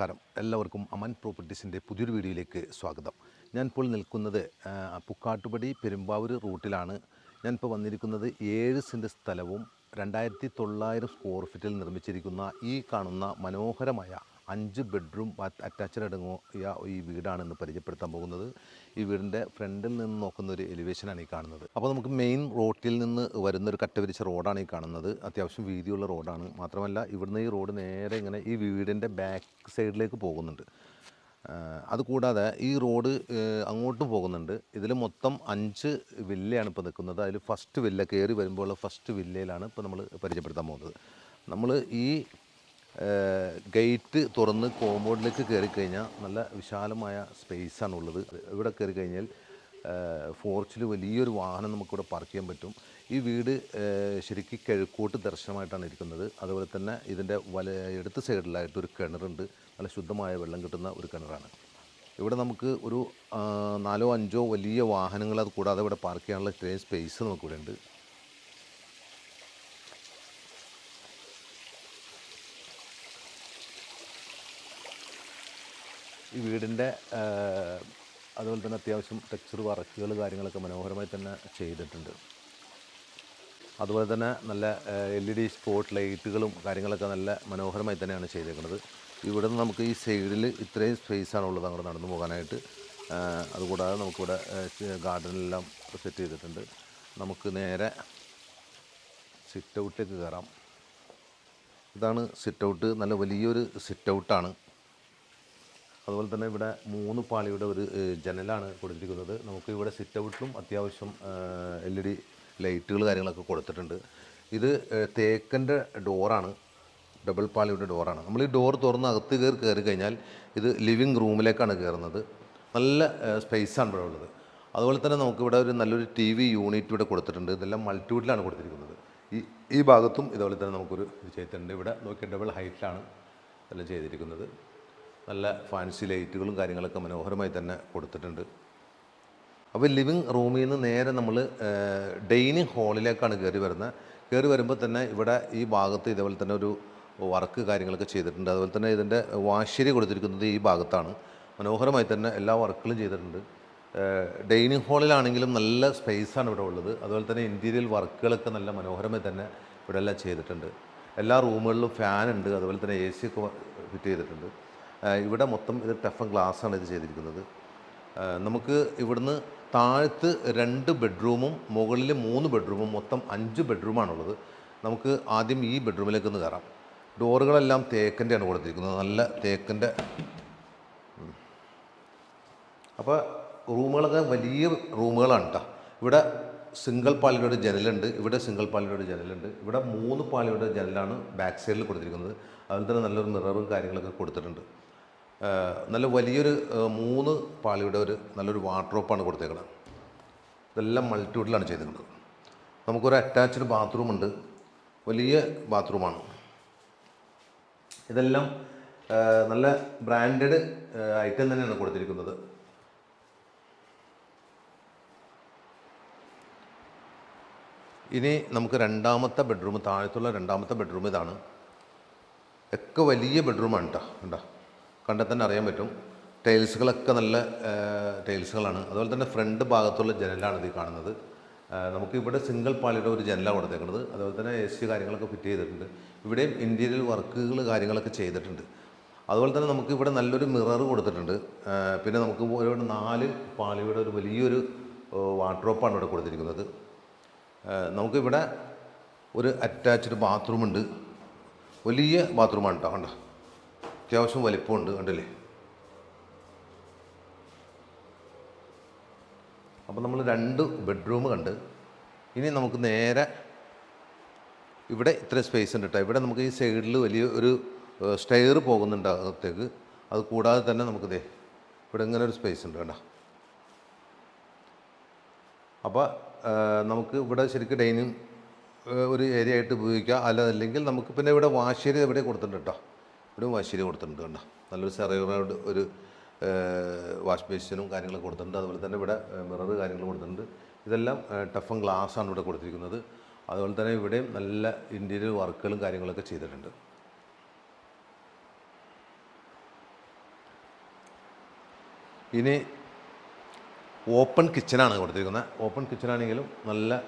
നമസ്കാരം. എല്ലാവർക്കും അമൻ പ്രോപ്പർട്ടീസിന്റെ പുതിയൊരു വീഡിയോയിലേക്ക് സ്വാഗതം. ഞാൻ ഇപ്പോൾ നിൽക്കുന്നത് പുക്കാട്ടുപടി പെരുമ്പാവൂർ റൂട്ടിലാണ്. ഞാനിപ്പോൾ വന്നിരിക്കുന്നത് ഏഴ് സെന്റ് സ്ഥലവും രണ്ടായിരത്തി തൊള്ളായിരം സ്ക്വയർ ഫീറ്റിൽ നിർമ്മിച്ചിരിക്കുന്ന ഈ കാണുന്ന മനോഹരമായ അഞ്ച് ബെഡ്റൂം അറ്റാച്ച്ഡ് അടങ്ങിയ ഈ വീടാണ് ഇന്ന് പരിചയപ്പെടുത്താൻ പോകുന്നത്. ഈ വീടിന്റെ ഫ്രണ്ടിൽ നിന്ന് നോക്കുന്ന ഒരു എലിവേഷനാണ് ഈ കാണുന്നത്. അപ്പോൾ നമുക്ക് മെയിൻ റോട്ടിൽ നിന്ന് വരുന്ന ഒരു കട്ടവിരിച്ച റോഡാണ് ഈ കാണുന്നത്. അത്യാവശ്യം വീതിയുള്ള റോഡാണ് മാത്രമല്ല ഇവിടുന്ന് ഈ റോഡ് നേരെ ഇങ്ങനെ ഈ വീടിന്റെ ബാക്ക് സൈഡിലേക്ക് പോകുന്നുണ്ട്. അതുകൂടാതെ ഈ റോഡ് അങ്ങോട്ടും പോകുന്നുണ്ട്. ഇതിൽ മൊത്തം അഞ്ച് വില്ലയാണ് ഇപ്പോൾ നിൽക്കുന്നത്. അതിൽ ഫസ്റ്റ് വില്ല കയറി വരുമ്പോൾ ഫസ്റ്റ് വില്ലയിലാണ് ഇപ്പോൾ നമ്മൾ പരിചയപ്പെടുത്താൻ പോകുന്നത്. നമ്മൾ ഈ ഗേറ്റ് തുറന്ന് കോമ്പൗണ്ടിലേക്ക് കയറി കഴിഞ്ഞാൽ നല്ല വിശാലമായ സ്പേസാണ് ഉള്ളത് ഇവിടെ കയറി കഴിഞ്ഞാൽ ഫോർച്ചിൽ വലിയൊരു വാഹനം നമുക്കിവിടെ പാർക്ക് ചെയ്യാൻ പറ്റും. ഈ വീട് ശരിക്കും കിഴക്കോട്ട് ദർശനമായിട്ടാണ് ഇരിക്കുന്നത്. അതുപോലെ തന്നെ ഇതിന്റെ വല എടുത്ത സൈഡിലായിട്ട് ഒരു കിണറുണ്ട്. നല്ല ശുദ്ധമായ വെള്ളം കിട്ടുന്ന ഒരു കിണറാണ്. ഇവിടെ നമുക്ക് ഒരു നാലോ അഞ്ചോ വലിയ വാഹനങ്ങൾ അത് കൂടാതെ ഇവിടെ പാർക്ക് ചെയ്യാനുള്ള ഇത്രയും സ്പേസ് നമുക്കിവിടെ ഉണ്ട് ഈ വീടിന്റെ അതുപോലെ തന്നെ അത്യാവശ്യം ടെക്സ്ചർ വർക്കുകൾ കാര്യങ്ങളൊക്കെ മനോഹരമായി തന്നെ ചെയ്തിട്ടുണ്ട്. അതുപോലെ തന്നെ നല്ല എൽ ഇ ഡി സ്പോട്ട് ലൈറ്റുകളും കാര്യങ്ങളൊക്കെ നല്ല മനോഹരമായി തന്നെയാണ് ചെയ്തേക്കുന്നത്. ഇവിടെ നിന്ന് നമുക്ക് ഈ സൈഡിൽ ഇത്രയും സ്പേസാണ് ഉള്ളത് അങ്ങോട്ട് നടന്നു പോകാനായിട്ട്. അതുകൂടാതെ നമുക്കിവിടെ ഗാർഡനെല്ലാം സെറ്റ് ചെയ്തിട്ടുണ്ട്. നമുക്ക് നേരെ സിറ്റ് ഔട്ടിലേക്ക് കയറാം. ഇതാണ് സിറ്റ് ഔട്ട് നല്ല വലിയൊരു സിറ്റ് ഔട്ടാണ് അതുപോലെ തന്നെ ഇവിടെ മൂന്ന് പാളിയുടെ ഒരു ജനലാണ് കൊടുത്തിരിക്കുന്നത്. നമുക്ക് ഇവിടെ സിറ്റ് ഔട്ടിലും അത്യാവശ്യം എൽ ഇ ഡി ലൈറ്റുകൾ കാര്യങ്ങളൊക്കെ കൊടുത്തിട്ടുണ്ട്. ഇത് തേക്കന്റെ ഡോറാണ്. ഡബിൾ പാളിയുടെ ഡോറാണ്. നമ്മൾ ഈ ഡോർ തുറന്ന് അകത്ത് കയറി കയറി കഴിഞ്ഞാൽ ഇത് ലിവിങ് റൂമിലേക്കാണ് കയറുന്നത്. നല്ല സ്പേസാണ് ഇവിടെ ഉള്ളത്. അതുപോലെ തന്നെ നമുക്കിവിടെ ഒരു നല്ലൊരു ടി വി യൂണിറ്റ് ഇവിടെ കൊടുത്തിട്ടുണ്ട്. ഇതെല്ലാം മൾട്ടിവുഡിലാണ് കൊടുത്തിരിക്കുന്നത്. ഈ ഈ ഭാഗത്തും ഇതുപോലെ തന്നെ നമുക്കൊരു ചെയ്തിട്ടുണ്ട് ഇവിടെ നോക്കിയ ഡബിൾ ഹൈറ്റിലാണ് ഇതെല്ലാം ചെയ്തിരിക്കുന്നത്. നല്ല ഫാൻസി ലൈറ്റുകളും കാര്യങ്ങളൊക്കെ മനോഹരമായി തന്നെ കൊടുത്തിട്ടുണ്ട്. അപ്പോൾ ലിവിങ് റൂമിൽ നിന്ന് നേരെ നമ്മൾ ഡൈനിങ് ഹാളിലേക്കാണ് കയറി വരുന്നത് കയറി വരുമ്പോൾ തന്നെ ഇവിടെ ഈ ഭാഗത്ത് ഇതേപോലെ തന്നെ ഒരു വർക്ക് കാര്യങ്ങളൊക്കെ ചെയ്തിട്ടുണ്ട്. അതുപോലെ തന്നെ ഇതിന്റെ വാശരി കൊടുത്തിരിക്കുന്നത് ഈ ഭാഗത്താണ്. മനോഹരമായി തന്നെ എല്ലാ വർക്കുകളും ചെയ്തിട്ടുണ്ട്. ഡൈനിങ് ഹാളിലാണെങ്കിലും നല്ല സ്പേസാണ് ഇവിടെ ഉള്ളത്. അതുപോലെ തന്നെ ഇന്റീരിയൽ വർക്കുകളൊക്കെ നല്ല മനോഹരമായി തന്നെ ഇവിടെ എല്ലാം ചെയ്തിട്ടുണ്ട്. എല്ലാ റൂമുകളിലും ഫാനുണ്ട് അതുപോലെ തന്നെ എ സി ഒക്കെ ഫിറ്റ് ചെയ്തിട്ടുണ്ട്. ഇവിടെ മൊത്തം ഇത് ടഫൻ ഗ്ലാസ്സാണ് ഇത് ചെയ്തിരിക്കുന്നത്. നമുക്ക് ഇവിടുന്ന് താഴത്ത് രണ്ട് ബെഡ്റൂമും മുകളിൽ മൂന്ന് ബെഡ്റൂമും മൊത്തം അഞ്ച് ബെഡ്റൂമാണുള്ളത്. നമുക്ക് ആദ്യം ഈ ബെഡ്റൂമിലേക്ക് ഒന്ന് കയറാം. ഡോറുകളെല്ലാം തേക്കന്റെയാണ് കൊടുത്തിരിക്കുന്നത്. നല്ല തേക്കിന്റെ അപ്പോൾ റൂമുകളൊക്കെ വലിയ റൂമുകളാണ് കേട്ടോ ഇവിടെ സിംഗിൾ പാളിയുടെ ജനലുണ്ട്. ഇവിടെ സിംഗിൾ പാളിയുടെ ജനലുണ്ട്. ഇവിടെ മൂന്ന് പാളിയുടെ ജനലാണ് ബാക്ക് സൈഡിൽ കൊടുത്തിരിക്കുന്നത്. അതുപോലെ തന്നെ നല്ലൊരു മിററും കാര്യങ്ങളൊക്കെ കൊടുത്തിട്ടുണ്ട്. നല്ല വലിയൊരു മൂന്ന് പാളിയുടെ ഒരു നല്ലൊരു വാർഡ്രോപ്പാണ് കൊടുത്തേക്കുന്നത് ഇതെല്ലാം മൾട്ടിവുഡിലാണ് ചെയ്തിട്ടുള്ളത് നമുക്കൊരു അറ്റാച്ച്ഡ് ബാത്റൂമുണ്ട്. വലിയ ബാത്റൂമാണ്. ഇതെല്ലാം നല്ല ബ്രാൻഡഡ് ഐറ്റം തന്നെയാണ് കൊടുത്തിരിക്കുന്നത്. ഇനി നമുക്ക് രണ്ടാമത്തെ ബെഡ്റൂം താഴത്തുള്ള രണ്ടാമത്തെ ബെഡ്റൂം ഇതാണ്. ഒക്കെ വലിയ ബെഡ്റൂമാണ് കേട്ടോ കണ്ടോ? കണ്ടാൽ തന്നെ അറിയാൻ പറ്റും. ടൈൽസുകളൊക്കെ നല്ല ടൈൽസുകളാണ് അതുപോലെ തന്നെ ഫ്രണ്ട് ഭാഗത്തുള്ള ജനലാണ് ഇത് കാണുന്നത്. നമുക്ക് ഇവിടെ സിംഗിൾ പാളിയുടെ ഒരു ജനലാണ് കൊടുത്തേക്കുന്നത് അതുപോലെ തന്നെ എ സി കാര്യങ്ങളൊക്കെ ഫിറ്റ് ചെയ്തിട്ടുണ്ട്. ഇവിടെയും ഇന്റീരിയൽ വർക്കുകൾ കാര്യങ്ങളൊക്കെ ചെയ്തിട്ടുണ്ട്. അതുപോലെ തന്നെ നമുക്ക് ഇവിടെ നല്ലൊരു മിറർ കൊടുത്തിട്ടുണ്ട്. പിന്നെ നമുക്ക് ഒരു നാല് പാളിയുടെ ഒരു വലിയൊരു വാർഡ്രോപ്പാണ് ഇവിടെ കൊടുത്തിരിക്കുന്നത്. നമുക്കിവിടെ ഒരു അറ്റാച്ച്ഡ് ബാത്റൂമുണ്ട് വലിയ ബാത്റൂമാണ് കേട്ടോ കണ്ടോ? അത്യാവശ്യം വലിപ്പമുണ്ട് കണ്ടില്ലേ? അപ്പോൾ നമ്മൾ രണ്ട് ബെഡ്റൂം കണ്ട് ഇനി നമുക്ക് നേരെ ഇവിടെ ഇത്ര സ്പേസ് ഉണ്ട് കേട്ടോ ഇവിടെ നമുക്ക് ഈ സൈഡിൽ വലിയ ഒരു സ്റ്റെയർ പോകുന്നുണ്ട് അകത്തേക്ക് അത് കൂടാതെ തന്നെ നമുക്ക് ദേ ഇവിടെ ഇങ്ങനെ ഒരു സ്പേസ് ഉണ്ട് കേട്ടോ അപ്പോൾ നമുക്ക് ഇവിടെ ശരിക്കും ഡൈനിങ് ഒരു ഏരിയ ആയിട്ട് ഉപയോഗിക്കാം. അല്ലതല്ലെങ്കിൽ നമുക്ക് പിന്നെ ഇവിടെ വാശേരി ഇവിടെ കൊടുത്തിട്ടുണ്ട് കേട്ടോ ഇവിടെ വാശേരി കൊടുത്തിട്ടുണ്ട് കണ്ടോ? നല്ലൊരു സെറയോട് ഒരു വാഷ് ബേസിനും കാര്യങ്ങളൊക്കെ കൊടുത്തിട്ടുണ്ട്. അതുപോലെ തന്നെ ഇവിടെ മിറർ കാര്യങ്ങൾ കൊടുത്തിട്ടുണ്ട്. ഇതെല്ലാം ടഫൻ ആണ് ഇവിടെ കൊടുത്തിരിക്കുന്നത്. അതുപോലെ തന്നെ ഇവിടെയും നല്ല ഇന്റീരിയർ വർക്കുകളും കാര്യങ്ങളൊക്കെ ചെയ്തിട്ടുണ്ട്. ഇനി ഓപ്പൺ കിച്ചനാണ് കൊടുത്തിരിക്കുന്നത്. ഓപ്പൺ കിച്ചനാണെങ്കിലും നല്ല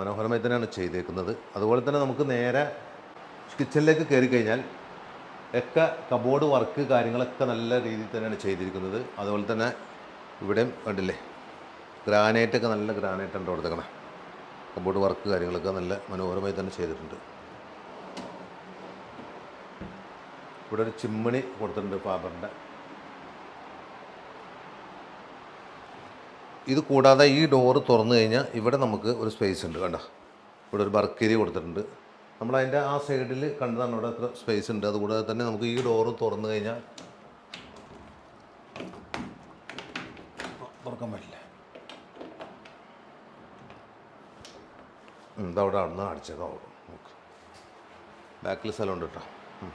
മനോഹരമായി തന്നെയാണ് ചെയ്തേക്കുന്നത്. അതുപോലെ തന്നെ നമുക്ക് നേരെ കിച്ചണിലേക്ക് കയറി കഴിഞ്ഞാൽ ഒക്കെ കബോർഡ് വർക്ക് കാര്യങ്ങളൊക്കെ നല്ല രീതിയിൽ തന്നെയാണ് ചെയ്തിരിക്കുന്നത്. അതുപോലെ തന്നെ ഇവിടെയും കണ്ടില്ലേ ഗ്രാനൈറ്റൊക്കെ നല്ല ഗ്രാനൈറ്റ് ഉണ്ട് കൊടുത്തേക്കണേ. കബോർഡ് വർക്ക് കാര്യങ്ങളൊക്കെ നല്ല മനോഹരമായി തന്നെ ചെയ്തിട്ടുണ്ട്. ഇവിടെ ഒരു ചിമ്മണി കൊടുത്തിട്ടുണ്ട് ഫാബറിന്റെ. ഇത് കൂടാതെ ഈ ഡോറ് തുറന്നു കഴിഞ്ഞാൽ ഇവിടെ നമുക്ക് ഒരു സ്പേസ് ഉണ്ട് കണ്ട? ഇവിടെ ഒരു ബർക്കരി കൊടുത്തിട്ടുണ്ട്. നമ്മളതിന്റെ ആ സൈഡിൽ കണ്ടതാണ് അവിടെ സ്പേസ് ഉണ്ട്. അതുകൂടാതെ തന്നെ നമുക്ക് ഈ ഡോറ് തുറന്നു കഴിഞ്ഞാൽ തുറക്കാൻ പറ്റില്ല. ഇതവിടെ അവിടെ അടിച്ചേക്കാം അവിടെ നോക്ക് ബാക്കിൽ സ്ഥലമുണ്ട് കേട്ടോ. ഉം.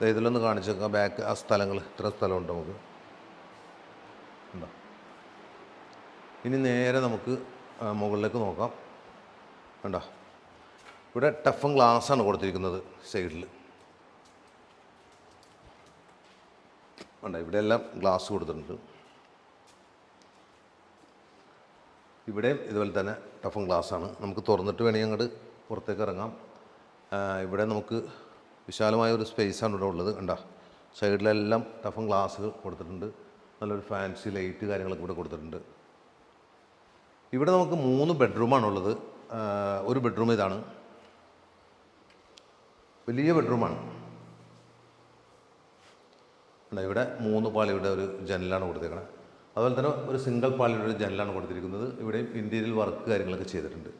ദേ ഇതിലൊന്ന് കാണിച്ചേക്കാം ബാക്ക് ആ സ്ഥലങ്ങൾ ഇത്ര സ്ഥലമുണ്ട് നമുക്ക്. ഉണ്ടോ ഇനി നേരെ നമുക്ക് മുകളിലേക്ക് നോക്കാം. കണ്ടോ? ഇവിടെ ടഫും ഗ്ലാസ്സാണ് കൊടുത്തിരിക്കുന്നത് സൈഡിൽ വേണ്ട ഇവിടെ എല്ലാം ഗ്ലാസ് കൊടുത്തിട്ടുണ്ട്. ഇവിടെയും ഇതുപോലെ തന്നെ ടഫും ഗ്ലാസ്സാണ് നമുക്ക് തുറന്നിട്ട് വേണമെങ്കിൽ അങ്ങോട്ട് പുറത്തേക്ക് ഇറങ്ങാം. ഇവിടെ നമുക്ക് വിശാലമായ ഒരു സ്പേസാണ് ഇവിടെ ഉള്ളത്. കണ്ടോ? സൈഡിലെല്ലാം ടഫും ഗ്ലാസ് കൊടുത്തിട്ടുണ്ട്. നല്ലൊരു ഫാൻസി ലൈറ്റ് കാര്യങ്ങളൊക്കെ ഇവിടെ കൊടുത്തിട്ടുണ്ട്. ഇവിടെ നമുക്ക് മൂന്ന് ബെഡ്റൂമാണുള്ളത് ഒരു ബെഡ്റൂം ഇതാണ്. വലിയ ബെഡ്റൂമാണ് ഇവിടെ മൂന്ന് പാളിയുടെ ഒരു ജനലാണ് കൊടുത്തിരിക്കുന്നത് അതുപോലെ തന്നെ ഒരു സിംഗിൾ പാളിയുടെ ഒരു ജനലാണ് കൊടുത്തിരിക്കുന്നത്. ഇവിടെയും ഇന്റീരിയൽ വർക്ക് കാര്യങ്ങളൊക്കെ ചെയ്തിട്ടുണ്ട്.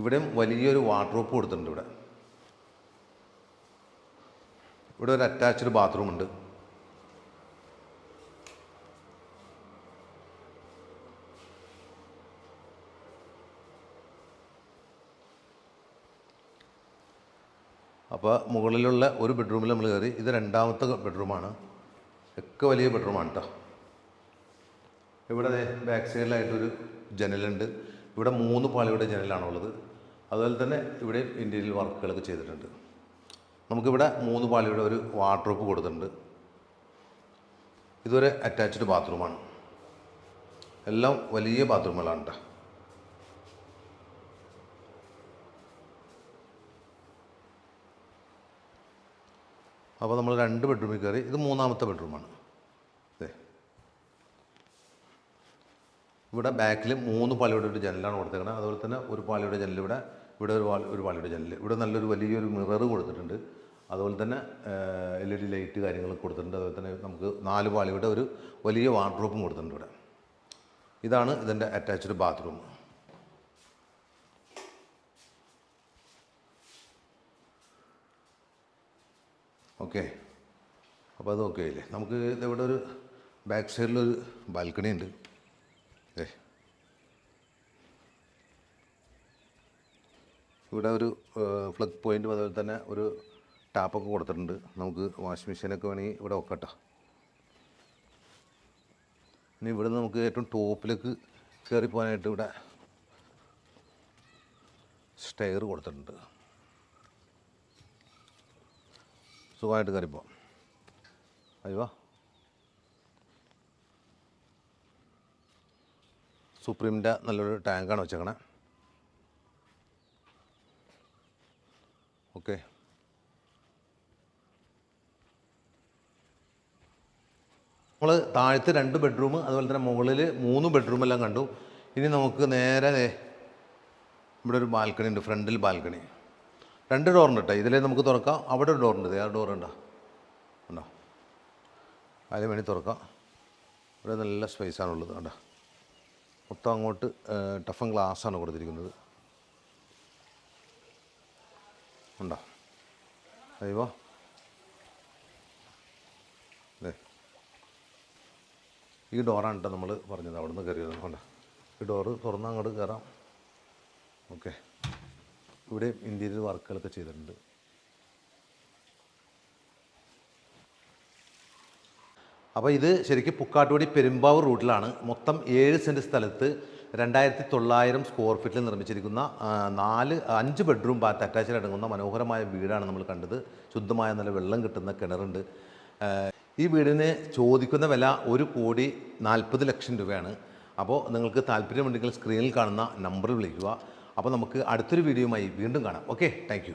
ഇവിടെയും വലിയൊരു വാർഡ്രോപ്പ് കൊടുത്തിട്ടുണ്ട് ഇവിടെ. ഇവിടെ ഒരു അറ്റാച്ച്ഡ് ബാത്റൂം അപ്പോൾ മുകളിലുള്ള ഒരു ബെഡ്റൂമിൽ നമ്മൾ കയറി ഇത് രണ്ടാമത്തെ ബെഡ്റൂമാണ് ഒക്കെ വലിയ ബെഡ്റൂമാണ് കേട്ടോ ഇവിടെ ബാക്ക് സൈഡിലായിട്ടൊരു ജനലുണ്ട് ഇവിടെ മൂന്ന് പാളിയുടെ ജനലാണുള്ളത് അതുപോലെ തന്നെ ഇവിടെ ഇന്റീരിയൽ വർക്കുകളൊക്കെ ചെയ്തിട്ടുണ്ട്. നമുക്കിവിടെ മൂന്ന് പാളിയുടെ ഒരു വാർഡ്രോപ്പ് കൊടുത്തിട്ടുണ്ട്. ഇതൊരു അറ്റാച്ച്ഡ് ബാത്റൂമാണ് എല്ലാം വലിയ ബാത്റൂമുകളാണ് കേട്ടോ അപ്പോൾ നമ്മൾ രണ്ട് ബെഡ്റൂമിൽ കയറി ഇത് മൂന്നാമത്തെ ബെഡ്റൂമാണ്. അതെ ഇവിടെ ബാക്കിൽ മൂന്ന് പാളിയുടെ ഒരു ജനലാണ് കൊടുത്തേക്കുന്നത് അതുപോലെ തന്നെ ഒരു പാളിയുടെ ജനൽ ഇവിടെ ഇവിടെ ഒരു പാളി ഒരു പാളിയുടെ ജനൽ ഇവിടെ നല്ലൊരു വലിയൊരു മിറർ കൊടുത്തിട്ടുണ്ട്. അതുപോലെ തന്നെ എൽ ഇ ഡി ലൈറ്റ് കാര്യങ്ങളൊക്കെ കൊടുത്തിട്ടുണ്ട്. അതുപോലെ തന്നെ നമുക്ക് നാല് പാളിയുടെ ഒരു വലിയ വാർഡ്രോപ്പും കൊടുത്തിട്ടുണ്ട് ഇവിടെ. ഇതാണ് ഇതിന്റെ അറ്റാച്ച്ഡ് ബാത്റൂം. ഓക്കെ. അപ്പോൾ അത് ഓക്കെ ആയില്ലേ നമുക്ക് ഇവിടെ ഒരു ബാക്ക് സൈഡിലൊരു ബാൽക്കണി ഉണ്ട്. ഏ ഇവിടെ ഒരു ഫ്ലഗ് പോയിന്റും അതുപോലെ തന്നെ ഒരു ടാപ്പൊക്കെ കൊടുത്തിട്ടുണ്ട്. നമുക്ക് വാഷിംഗ് മെഷീനൊക്കെ വേണമെങ്കിൽ ഇവിടെ വെക്കട്ടോ. ഇനി ഇവിടെ നമുക്ക് ഏറ്റവും ടോപ്പിലേക്ക് കയറി പോകാനായിട്ട് ഇവിടെ സ്റ്റെയർ കൊടുത്തിട്ടുണ്ട്. സുഖമായിട്ട് കയറിപ്പോ അയ്യോ സുപ്രീമിന്റെ നല്ലൊരു ടാങ്കാണ് വെച്ചേക്കണേ. ഓക്കെ. നമ്മൾ താഴത്തെ രണ്ട് ബെഡ്റൂം അതുപോലെ തന്നെ മുകളിൽ മൂന്ന് ബെഡ്റൂം എല്ലാം കണ്ടു. ഇനി നമുക്ക് നേരെ ഇവിടെ ഒരു ബാൽക്കണി ഉണ്ട് ഫ്രണ്ടിൽ ബാൽക്കണി. രണ്ട് ഡോറുണ്ട് കേട്ടോ ഇതിലേ നമുക്ക് തുറക്കാം. അവിടെ ഒരു ഡോറുണ്ട് ആ ഡോർ ഉണ്ടോ ഉണ്ടോ അതിന് വേണ്ടി തുറക്കാം. ഇവിടെ നല്ല സ്പേസാണുള്ളത് കണ്ടോ? മൊത്തം അങ്ങോട്ട് ടഫൻ ഗ്ലാസ്സാണ് കൊടുത്തിരിക്കുന്നത്. ഉണ്ടോ അയ്യോ. ഈ ഡോറാണ് കേട്ടോ നമ്മൾ പറഞ്ഞത്. അവിടെ നിന്ന് കയറിയത്. കണ്ടോ? ഈ ഡോറ് തുറന്ന് അങ്ങോട്ട് കയറാം. ഓക്കെ. ഇവിടെ ഇന്ത്യയിൽ വർക്കുകളൊക്കെ ചെയ്തിട്ടുണ്ട്. അപ്പോൾ ഇത് ശരിക്കും പുക്കാട്ടുപടി പെരുമ്പാവൂർ റൂട്ടിലാണ്. മൊത്തം ഏഴ് സെന്റ് സ്ഥലത്ത് രണ്ടായിരത്തി തൊള്ളായിരം സ്ക്വയർ ഫീറ്റിൽ നിർമ്മിച്ചിരിക്കുന്ന നാല് അഞ്ച് ബെഡ്റൂം ബാത്ത് അറ്റാച്ചിൽ അടങ്ങുന്ന മനോഹരമായ വീടാണ് നമ്മൾ കണ്ടത്. ശുദ്ധമായ നല്ല വെള്ളം കിട്ടുന്ന കിണറുണ്ട്. ഈ വീടിന് ചോദിക്കുന്ന വില ഒരു കോടി നാൽപ്പത് ലക്ഷം രൂപയാണ്. അപ്പോൾ നിങ്ങൾക്ക് താല്പര്യമുണ്ടെങ്കിൽ സ്ക്രീനിൽ കാണുന്ന നമ്പർ വിളിക്കുക. അപ്പോൾ നമുക്ക് അടുത്തൊരു വീഡിയോയുമായി വീണ്ടും കാണാം. Okay thank